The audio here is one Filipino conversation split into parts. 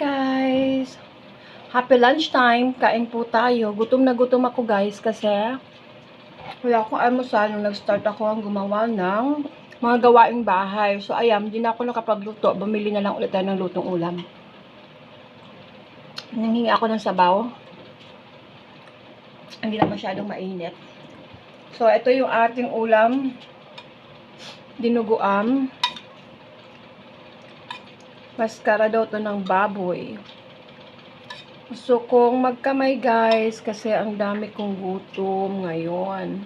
guys! Happy lunchtime! Kain po tayo. Gutom na gutom ako guys kasi wala akong almusal nung nag-start ako ang gumawa ng mga gawaing bahay. So ayan, hindi na ako nakapagluto. Bumili na lang ulit tayo ng lutong ulam. Nanghingi ako ng sabaw. Hindi na masyadong mainit. So ito yung ating ulam. Dinuguan. Maskara daw to ng baboy. Gusto kong magkamay guys kasi ang dami kong gutom ngayon.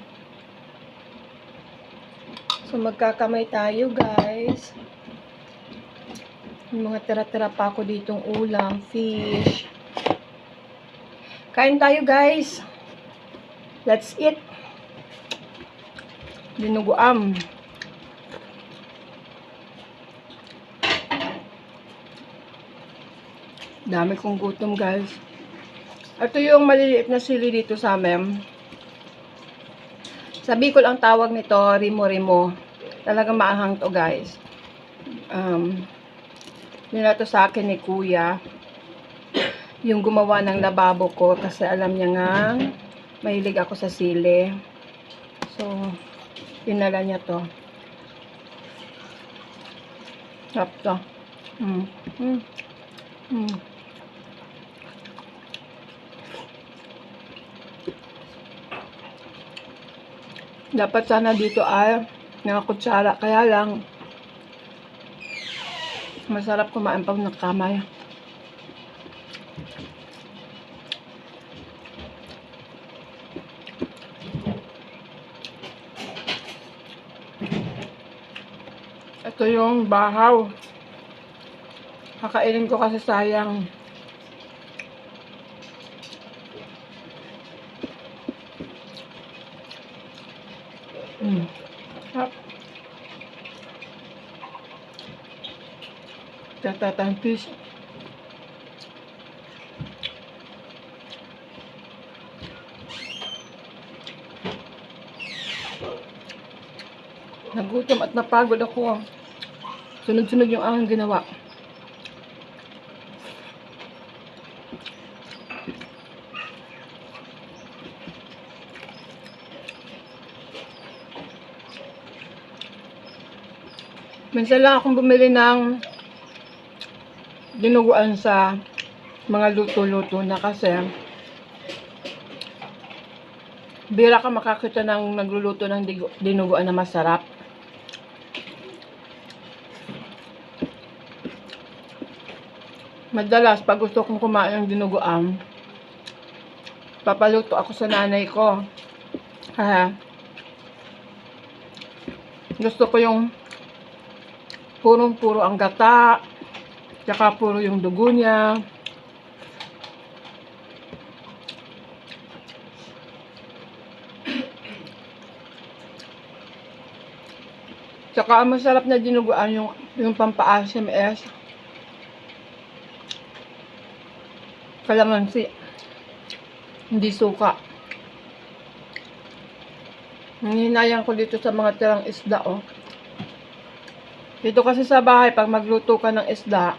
So magkakamay tayo guys. May mga tira-tira pa ako ditong ulam, fish. Kain tayo guys. Let's eat. Dinuguan. Dami kong gutom, guys. Ito yung maliliit na sili dito sa amin. Sa Bicol ang tawag nito, rimo-rimo. Talagang maanghang to, guys. Um, nila to sa akin ni Kuya. Yung gumawa ng lababo ko kasi alam niya nga mahilig ako sa sili. So, pinala niya to. Sarap to. Mm. Mm. Mm. Dapat sana dito ay nakakutsara. Kaya lang, masarap kumain pag nakamay. Ito yung bahaw. Kakainin ko kasi sayang. Tatatang fish. Nagutom at napagod ako. Sunod-sunod yung aking ginawa. Minsan lang akong bumili ng dinuguan sa mga luto-luto na kasi bira ka makakita ng nagluluto ng dinuguan na masarap. Madalas, pag gusto kong kumain ng dinuguan, papaluto ako sa nanay ko. Ha? Gusto ko yung purong-puro ang gata, tsaka puro yung dugo niya. Tsaka masarap na dinuguan yung, yung pampa-SMS. Kalamansi. Hindi suka. Hinayang ko dito sa mga tirang isda, oh. Dito kasi sa bahay, pag magluto ka ng isda,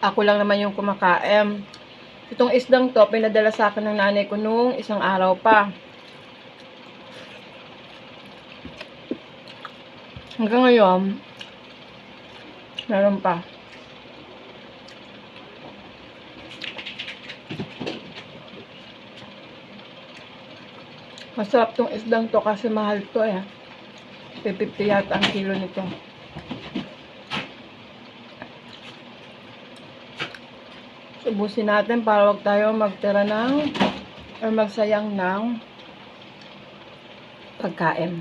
ako lang naman yung kumakain. Itong isdang to, pinadala sa akin ng nanay ko nung isang araw pa. Hanggang ngayon, meron pa. Masarap tong isdang to kasi mahal to eh. 50 yata ang kilo nito. Subusin natin para wag tayo magtira ng or magsayang ng pagkain.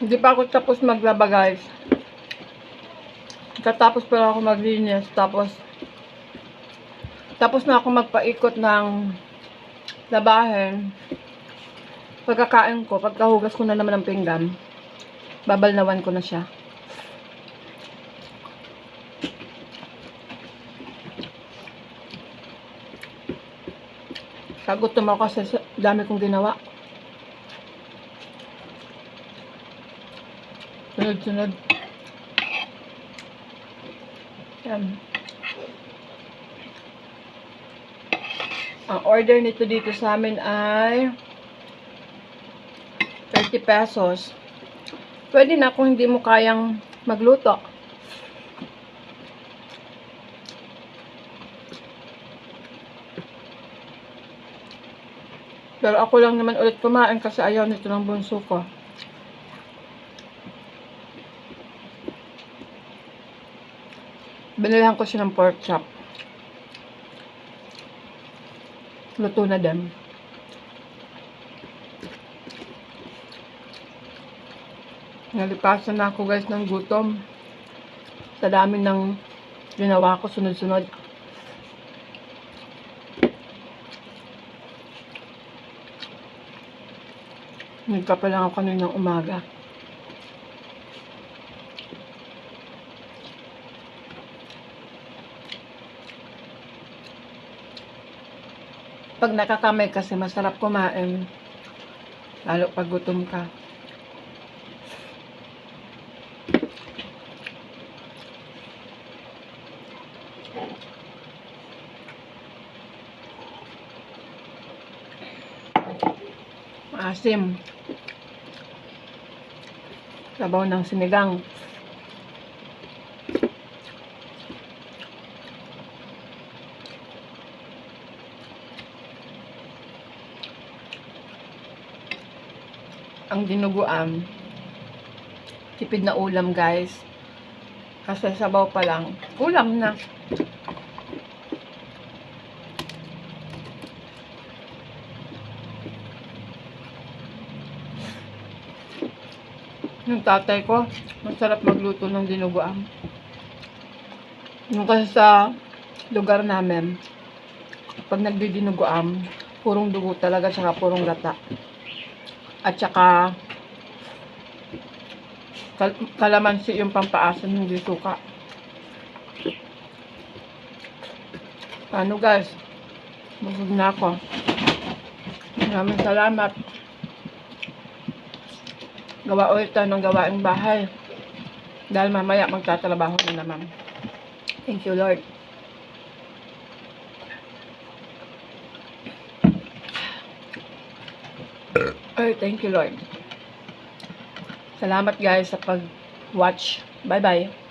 Hindi pa ako tapos maglaba guys. Katapos pa ako maglinis. Tapos tapos na ako magpaikot ng labahin. Pagkakain ko, pagkahugas ko na naman ng pinggan, babalnawan ko na siya. Kagutom ako kasi dami kong ginawa. Sunod-sunod. Yan. Ang order nito dito sa amin ay 30 pesos. Pwede na kung hindi mo kayang magluto. Pero ako lang naman ulit kumain kasi ayaw nito ng bunso ko. Binilhan ko siya ng pork chop. Luto na din. Nalipasan na ako guys ng gutom. Sa dami ng ginawa ko sunod-sunod. Nagkape lang ako kaninang umaga. Pag nakakamay kasi masarap kumain. Lalo pag gutom ka. Maasim. Sabaw ng sinigang. Ang dinuguan. Tipid na ulam guys. Kasi sabaw pa lang. Ulam na. Yung tatay ko, masarap magluto ng dinuguan. Yung kasi sa lugar namin, pag nagdidinuguan, purong dugo talaga, tsaka purong gata. At tsaka, kal kalamansi yung pampaasan, hindi suka. Ano guys, busog na ako. Maraming salamat gawa ulit ng gawaing bahay. Dahil mamaya magtatrabaho na naman. Thank you, Lord. Ay, thank you, Lord. Salamat guys sa pag-watch. Bye-bye.